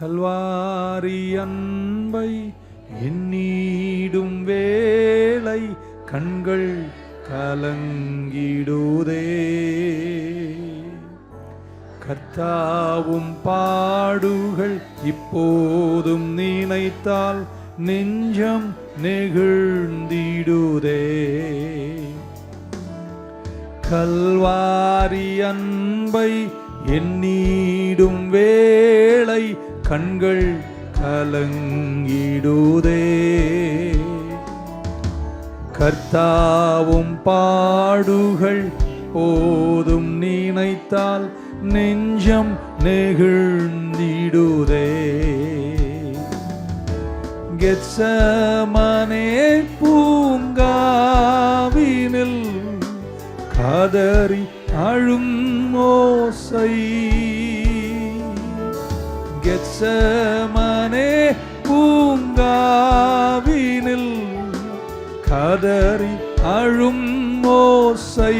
கல்வாரி அன்பை எண்ணீடும் வேலை கண்கள் கலங்கிடுதே. கர்த்தாவும் பாடுகள் இப்போதும் நினைத்தால் நெஞ்சம் நெகிழ்ந்திடுதே. கல்வாரி அன்பை எண்ணீடும் வேளை கண்கள் கலங்கிடுதே. கர்த்தாவும் பாடுகள் போதும் நினைத்தால் நெஞ்சம் நெகிழ்ந்திடுதே. கெச்சமனே பூங்காவினில் கதறி அழும் ஓசை. கெத்சமனே பூங்காவினில் கதறி அழும் ஓசை.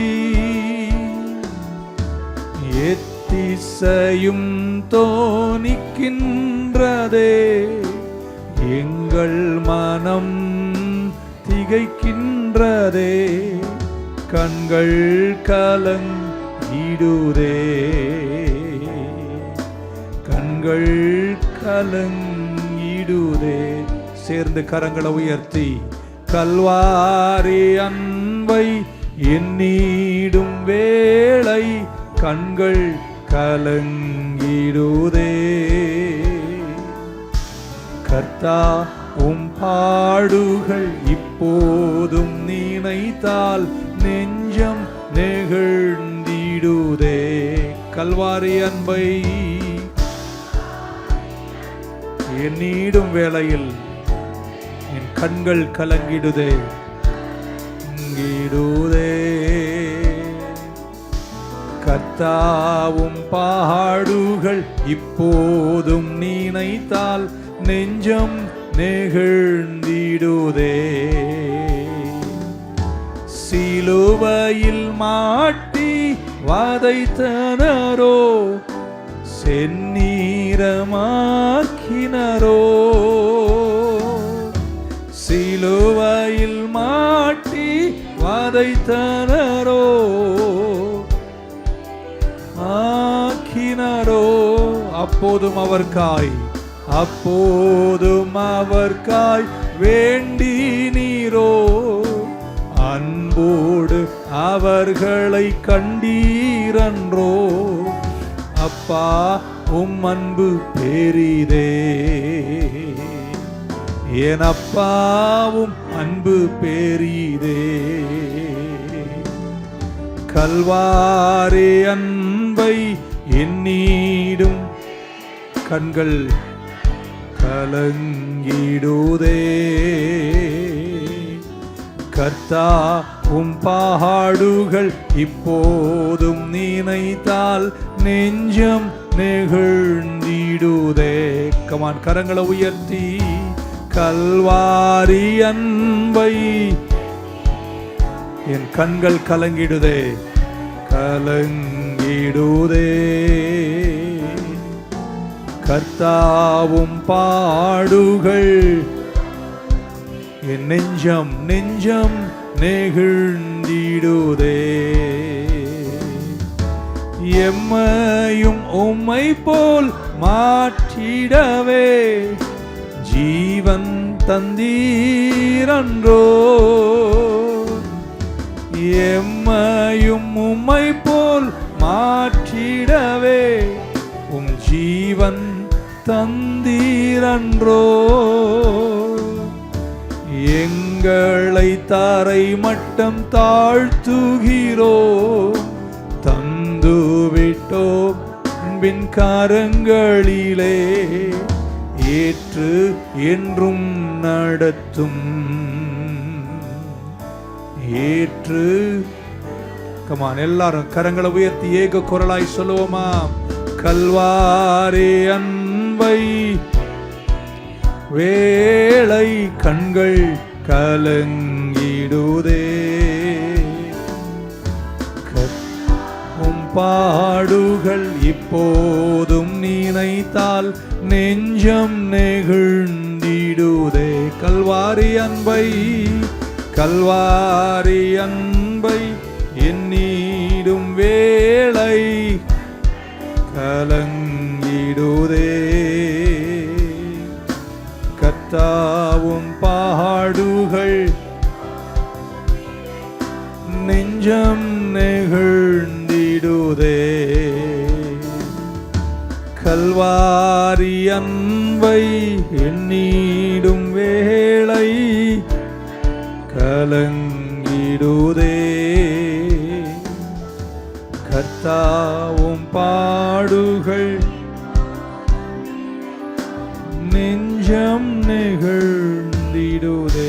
எத்திசையும் தோணிக்கின்றதே எங்கள் மனம் திகைக்கின்றதே. கண்கள் கலங்கிடுதே கண்கள் கலங்கிடுதே. சேர்ந்து கரங்களை உயர்த்தி கல்வாரி அன்பை எண்ணீடும் வேளை கண்கள் கலங்கிடுதே. கர்த்தா உம் பாடுகள் இப்போதும் நினைத்தால் நெஞ்சம் நெகிழ்ந்திடுதே. கல்வாரி அன்பை எண்ணீடும் வேளையில் என் கண்கள் கலங்கிடுதே இங்கிடுதே. கத்தாவும் பாடுகள் இப்போதும் நினைத்தால் நெஞ்சம் நெகிழ்ந்திடுதே. சிலுவையில் மாட்டி வதைத்தனரோ செந்நீரமாக்கினரோ? சிலுவையில் மாட்டி வதைத்தனரோ? ஆக்கினரோ? அப்போதும் அவர்காய் அப்போதும் அவர்காய் வேண்டி நீரோ அன்போடு அவர்களை கண்டீரன்றோ? அப்பா உம் அன்பு பெரிதே என் அப்பாவும் அன்பு பெரிதே கல்வாரே அன்பை எண்ணீடும் கண்கள் கலங்கிடுதே. கர்த்தா உம் பாடுகள் இப்போதும் நினைத்தால் நெஞ்சம் நெகிழ்ந்திடுதே. கமான் கரங்களை உயர்த்தி. கல்வாரி அன்பை என் கண்கள் கலங்கிடுதே. கலங்கிடுதே. கர்த்தாவும் பாடுகள் என் நெஞ்சம் நெஞ்சம் நெகிழ்ந்திடுதே. எம்மையும் உம்மை போல் மாற்றிடவே. ஜீவன் தந்தீரன்றோ. எம்மையும் உம்மை போல் மாற்றிடவே. உம் ஜீவன் தந்தீரன்றோ. எங்களை தாரை மட்டம் தாழ்த்துகிறோ அன்பின் காரங்களிலே ஏற்று என்றும் நடத்தும். ஏற்று. கமான் எல்லாரும் கரங்களை உயர்த்தி ஏக குரலாய் சொல்லுவோமா? கல்வாரே அன்பை வேளை கண்கள் கலங்கிடுதே. பாடுகள் இப்போதும் நினைத்தால் நெஞ்சம் நெகிழ்ந்திடுதே. கல்வாரி அன்பை கல்வாரி அன்பை எண்ணீடும் வேளை கலங்கிடுதே. கத்தாவும் பாடுகள் நெஞ்சம் நெகிழ் அமுதே கல்வாரி அன்பை எண்ணீடும் வேளை கலங்கிடுதே. கத்தாவும் பாடுகள் நெஞ்சம் நெகிழ்ந்திடுதே.